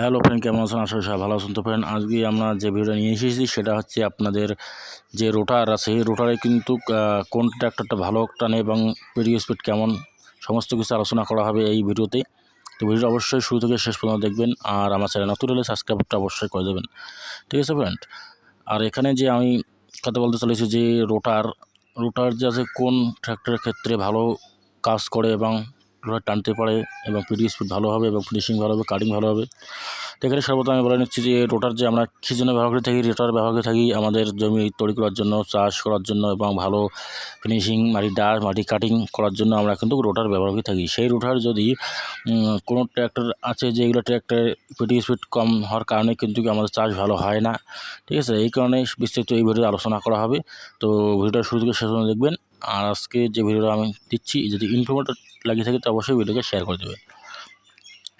Hello friend, কেমন আছেন? আশা করি ভালো আছেন। তো ফ্রেন্ড, আজকে আমরা যে ভিডিওটা নিয়ে এসেছি, সেটা হচ্ছে আপনাদের যে রোটার আছে সেই রোটারে কিন্তু কোন ট্র্যাক্টরটা ভালো টানে এবং পিডিও স্পিড কেমন, সমস্ত কিছু আলোচনা করা হবে এই ভিডিওতে। তো ভিডিওটা অবশ্যই শুরু থেকে শেষ পর্যন্ত দেখবেন আর আমার চ্যানেল নতুন হলে সাবস্ক্রাইবটা অবশ্যই করে দেবেন। ঠিক আছে ফ্রেন্ড? আর এখানে যে আমি কথা বলতে চলেছি যে রোটার রোটার যে আছে, কোন ট্র্যাক্টরের ক্ষেত্রে ভালো কাজ করে এবং টানতে পারে এবং পিডিএস স্পিড ভালো হবে এবং ফিনিশিং ভালো হবে কাটিং ভালো হবে। তো এখানে সর্বপ্রথম আমি বলে নিচ্ছি যে রোটার যে আমরা কী জন্য ব্যবহার করে থাকি, রোটার ব্যবহার করে থাকি আমাদের জমি তৈরি করার জন্য, চাষ করার জন্য এবং ভালো ফিনিশিং মাটি ডাস মাটি কাটিং করার জন্য আমরা কিন্তু রোটার ব্যবহার করে থাকি। সেই রোটার যদি কোনো ট্র্যাক্টর আছে যেগুলো ট্র্যাক্টরে পিটি স্পিড কম হওয়ার কারণে কিন্তু আমাদের চাষ ভালো হয় না। ঠিক আছে? এই কারণে বিস্তারিত এই ভিডিওতে আলোচনা করা হবে। তো ভিডিওটা শুরু থেকে শেষ দেখবেন। আর আজকে যে ভিডিওটা আমি দিচ্ছি, যদি ইনফরমেটিভ লাগিয়ে থাকে, তো অবশ্যই ভিডিওকে শেয়ার করে দেবেন।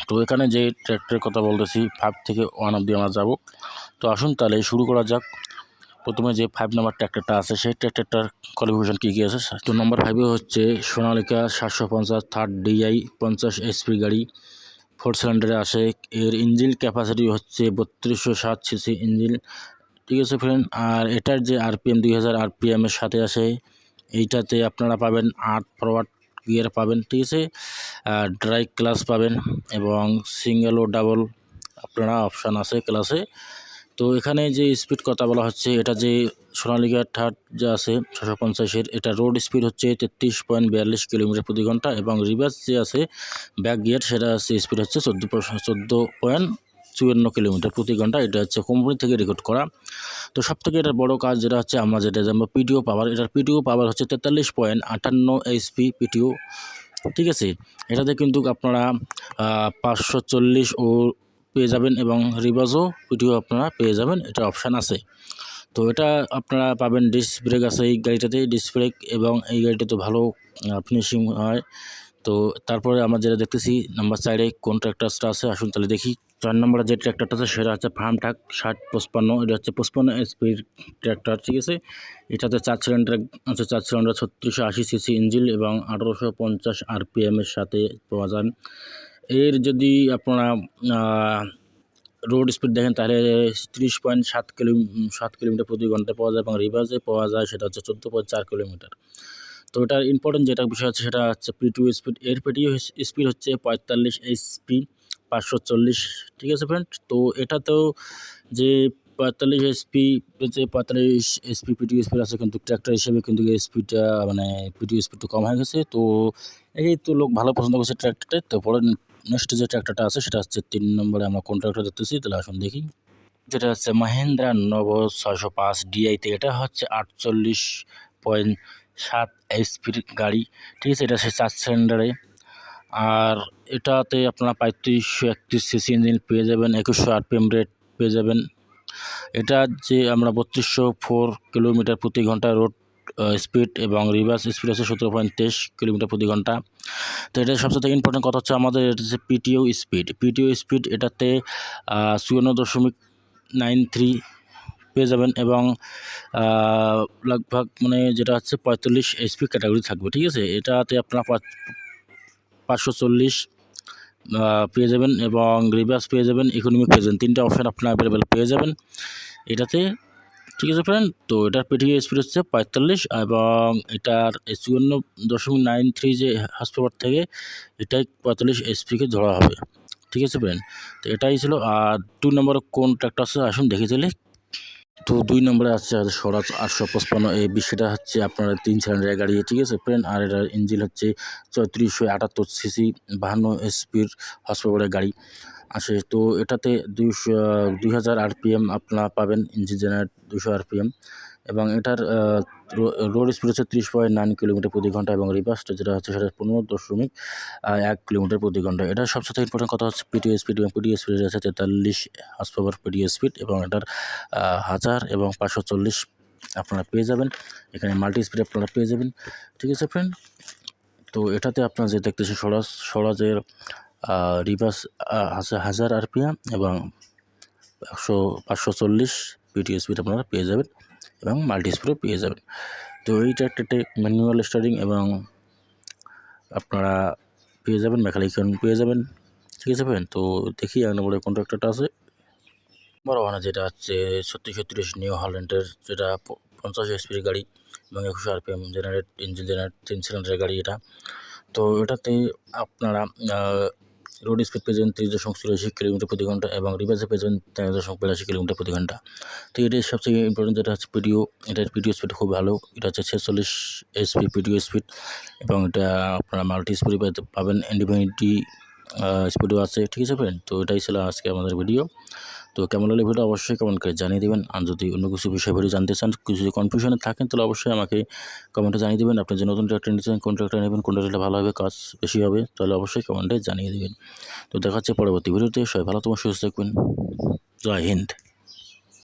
তো এখানে যে ট্র্যাক্টরের কথা বলতেছি ফাইভ থেকে ওয়ান অব্দি আমরা যাব। তো আসুন তাহলে শুরু করা যাক। প্রথমে যে ফাইভ নাম্বার ট্র্যাক্টরটা আছে, সেই ট্র্যাক্টরটার কোয়ালিফিকেশন কী কী আছে? তো নম্বর ফাইভে হচ্ছে সোনালিকা সাতশো পঞ্চাশ থার্ড ডিআই পঞ্চাশ এসপি গাড়ি। ফোর সিলিন্ডারে আসে এর ইঞ্জিন ক্যাপাসিটি হচ্ছে বত্রিশশো সাত সিসি ইঞ্জিন ঠিক আছে ফ্রেন্ড আর এটার যে আরপিএম দুই হাজার আরপিএমের সাথে আসে এইটাতে আপনারা পাবেন আট ফরওয়ার্ড গিয়ার পাবেন, ঠিক আছে? ড্রাই ক্লাস পাবেন এবং সিঙ্গেল ও ডাবল আপনারা অপশান আছে ক্লাসে তো এখানে যে স্পিড কথা বলা হচ্ছে, এটা যে সোনালিকা থার্ড যে আছে, ছশো পঞ্চাশের, এটা রোড স্পিড হচ্ছে তেত্রিশ পয়েন্ট বিয়াল্লিশ কিলোমিটার প্রতি ঘণ্টা এবং রিভার্স যে আছে ব্যাক গিয়ার সেটা আছে স্পিড হচ্ছে চোদ্দ চোদ্দ পয়েন্ট চুয়ান্ন কিলোমিটার প্রতি ঘণ্টা, এটা হচ্ছে কোম্পানি থেকে রেকর্ড করা। তো সব থেকে এটার বড় কাজ যেটা হচ্ছে আমরা যেটা জানব পিটিও পাওয়ার এটার পিটিও পাওয়ার হচ্ছে তেতাল্লিশ পয়েন্ট আটান্ন এইচপি পিটিও ঠিক আছে? এটাতে কিন্তু আপনারা পাঁচশো চল্লিশ ও পেয়ে যাবেন এবং রিভার্সও পিটিও আপনারা পেয়ে যাবেন, এটা অপশান আছে। তো এটা আপনারা পাবেন ডিস্ক ব্রেক আছে এই গাড়িটাতে ডিস্ক ব্রেক এবং এই গাড়িটাতে ভালো ফিনিশিং হয়। তো তারপরে আমরা যেটা দেখতেছি নাম্বার সাইডে কোন ট্র্যাক্টারটা আছে, আসুন তাহলে দেখি। চার নম্বরে যে ট্র্যাক্টরটা আছে, সেটা হচ্ছে ফার্ম ট্রাক ষাট পঁচপান্ন, এটা হচ্ছে পঁচপান্ন এসপির ট্র্যাক্টর ঠিক আছে? এটাতে চার সিলিন্ডার আছে চার সিলিন্ডার ছত্রিশশো আশি সিসি ইঞ্জিন এবং আঠারোশো পঞ্চাশ আরপিএমের সাথে পাওয়া যান। এর যদি আপনারা রোড স্পিড দেখেন, তাহলে তিরিশ পয়েন্ট সাত কিলো সাত কিলোমিটার প্রতি ঘণ্টা পাওয়া যায় এবং রিভার্সে পাওয়া যায়, সেটা হচ্ছে চোদ্দ পয়েন্ট চার কিলোমিটার। তো এটার ইম্পর্টেন্ট যেটা বিষয় আছে সেটা হচ্ছে পি টু স্পিড এর পিটিও স্পিড হচ্ছে পঁয়তাল্লিশ এইচপি পাঁচশো চল্লিশ, ঠিক আছে ফ্রেন্ড তো এটাতেও যে পঁয়তাল্লিশ এসপি যে পঁয়তাল্লিশ এসপি পিটি স্পিড আছে কিন্তু ট্র্যাক্টর হিসেবে কিন্তু স্পিডটা মানে পিটি স্পিডটা কম হয়ে গেছে। তো এই তো লোক ভালো পছন্দ করছে ট্র্যাক্টরটা তো পরে নেক্সট যে ট্র্যাক্টরটা আছে সেটা হচ্ছে তিন নম্বরে আমরা কোন ট্র্যাক্টর দেখতেছি তাহলে আসুন দেখি। যেটা হচ্ছে মাহেন্দ্রা নব ছয়শো পাঁচ ডিআইতে এটা হচ্ছে আটচল্লিশ পয়েন্ট সাত এইচপির গাড়ি, ঠিক আছে? এটা সে চার সিলিন্ডারে। আর এটাতে আপনারা পঁয়ত্রিশশো একত্রিশ সিসি ইঞ্জিন পেয়ে যাবেন, একুশশো আরপিএম রেট পেয়ে যাবেন। এটা যে আমরা বত্রিশশো ফোর কিলোমিটার প্রতি ঘণ্টা রোড স্পিড এবং রিভার্স স্পিড আছে সতেরো পয়েন্ট তেইশ কিলোমিটার প্রতি ঘণ্টা। তো এটা সবচেয়ে ইম্পর্টেন্ট কথা হচ্ছে আমাদের এটা হচ্ছে পিটিও স্পিড পিটিও স্পিড এটাতে চুয়ান্ন দশমিক নাইন থ্রি পেয়ে যাবেন এবং লগভগ মানে যেটা হচ্ছে পঁয়তাল্লিশ এইচপি ক্যাটাগরি থাকবে, ঠিক আছে? এটাতে আপনারা পাঁচ- পাঁচশো চল্লিশ পেয়ে যাবেন এবং রিভার্স পেয়ে যাবেন ইকোনমিক পেয়ে যাবেন। তিনটা অপশান আপনার অ্যাভেলেবেল পেয়ে যাবেন এটাতে, ঠিক আছে ফ্রেন্ড তো এটার পেটিও স্পিড হচ্ছে পঁয়তাল্লিশ এবং এটার চুয়ান্ন দশমিক নাইন থ্রি যে হসপিটাল থেকে এটাই পঁয়তাল্লিশ এইচপিকে ধরা হবে, ঠিক আছে ফ্রেন্ড তো এটাই ছিল। আর দুই নম্বরে কোন ট্র্যাক্টর আছে আসুন দেখে দিলে তো দুই নম্বরে আছে স্বরাজ আটশো পঁচপান্ন এই বিষয়টা হচ্ছে আপনার তিন সিলিন্ডারের গাড়ি ঠিক আছে ফ্রেন্ড আর এটার ইঞ্জিন হচ্ছে চৌত্রিশশো আটাত্তর সিসি বাহান্ন এসপির হসপিটালের গাড়ি। আছে তো এটাতে দুইশো দুই হাজার আরপিএম আপনারা পাবেন, ইঞ্জিন জেনারেট দুশো আরপিএম। এবং এটার রোড স্পিড হচ্ছে ত্রিশ পয়েন্ট নাইন কিলোমিটার প্রতি ঘণ্টা এবং রিভার্সটা যেটা হচ্ছে সেটা পনেরো দশমিক এক কিলোমিটার প্রতি ঘণ্টা। এটা সবচেয়ে ইম্পর্টেন্ট কথা হচ্ছে পিটিও স্পিড এবং পিটিও স্পিড আছে তেতাল্লিশ হার্স পাওয়ার পিটিও স্পিড এবং এটার হাজার এবং পাঁচশো চল্লিশ আপনারা পেয়ে যাবেন। এখানে মাল্টি স্পিড আপনারা পেয়ে যাবেন। ঠিক আছে ফ্রেন্ড তো এটাতে আপনারা যে দেখতেছেন স্বরাজ, স্বরাজের রিভার্স আছে হাজার আরপিএম এবং একশো পাঁচশো চল্লিশ পিটি স্পিড আপনারা পেয়ে যাবেন। এবং মাল্টি পেয়ে যাবেন। তো এইটা একটা ম্যানুয়াল স্টারিং এবং আপনারা পেয়ে যাবেন মেকানিক্যাল পেয়ে যাবেন। ঠিক আছে ফ্রেন্ড তো দেখি এক নম্বরের কন্ট্রাক্টরটা আছে। বড় মানে যেটা হচ্ছে ছত্রিশ ছত্রিশ নিউ হল্যান্ডের যেটা পঞ্চাশ এসপির গাড়ি এবং একুশে আরপিএম জেনারেট ইঞ্জিন জেনারেট তিন সিলিন্ডারের গাড়ি এটা। তো এটাতে আপনারা রোড স্পিড পেয়েছেন তিরিশ দশমিক চুরাশি কিলোমিটার প্রতি ঘণ্টা এবং রিভার্সে পেয়েছেন তেরো দশমিক বিরাশি কিলোমিটার প্রতি ঘণ্টা। তো এটাই সবচেয়ে ইম্পর্টেন্ট যেটা হচ্ছে পিডিও এটার পিডিও স্পিড খুব ভালো। এটা হচ্ছে ছেচল্লিশ এসপি পিডিও স্পিড এবং এটা আপনারা মাল্টি স্পিড পাবেন। ইন্ডিপেন্ডেন্টি স্পিডও আছে, ঠিক আছে ফ্রেন্ড তো এটাই ছিল আজকে আমাদের ভিডিও তো কেমন হলে ভিডিও অবশ্যই কমেন্ট করে জানিয়ে দেবেন। আর যদি অন্য কিছু বিষয় ভিডিও জানতে চান, কিছু যদি কনফিউশনে থাকেন, তাহলে অবশ্যই আমাকে কমেন্টে জানিয়ে দেবেন। আপনি যে নতুন ট্র্যাক্টর চান, কোন ট্রাক্টর নেবেন, কোন ট্রাক্টরে ভালো হবে, কাজ বেশি হবে, তাহলে অবশ্যই কমেন্টে জানিয়ে দেবেন। তো দেখা পরবর্তী ভিডিওতে সবাই ভালো তোমার সুস্থ থাকবেন। জয় হিন্দ।